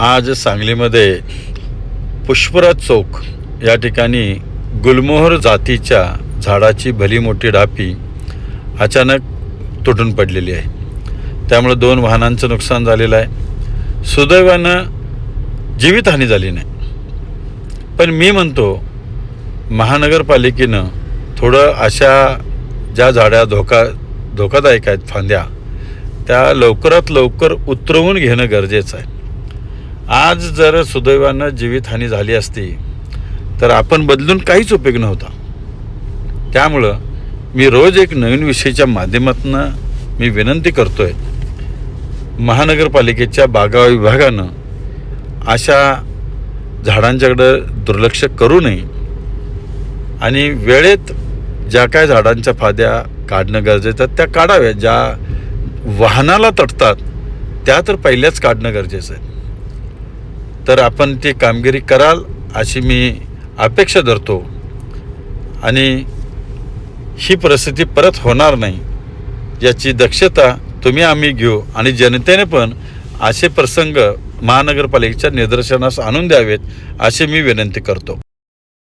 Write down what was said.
आज सांगलीमध्ये पुष्पराज चौक या ठिकाणी गुलमोहर जातीच्या झाडाची भली मोठी डापी अचानक तुटून पडलेली आहे. त्यामुळे दोन वाहनांचं नुकसान झालेलं आहे. सुदैवानं जीवितहानी झाली नाही. पण मी म्हणतो महानगरपालिकेनं थोडं अशा ज्या झाड्या धोका धोकादायक आहेत फांद्या त्या लवकरात लवकर उतरवून घेणं गरजेचं आहे. आज जर सुदैवानं जीवितहानी झाली असती तर आपण बदलून काहीच उपयोग नव्हता. त्यामुळं मी रोज एक नवीन विषयीच्या माध्यमातून मी विनंती करतोय महानगरपालिकेच्या बागा विभागानं अशा झाडांच्याकडं दुर्लक्ष करू नये आणि वेळेत ज्या काय झाडांच्या फाद्या काढणं गरजेचं आहे, त्या काढाव्या ज्या वाहनाला तटतात त्या तर पहिल्याच काढणं गरजेचं आहे. तर आपण ती कामगिरी कराल अशी मी अपेक्षा धरतो. आणि ही परिस्थिती परत होणार नाही याची दक्षता तुम्ही आम्ही घेऊ आणि जनतेने पण असे प्रसंग महानगरपालिकेच्या निदर्शनास आणून द्यावेत अशी मी विनंती करतो.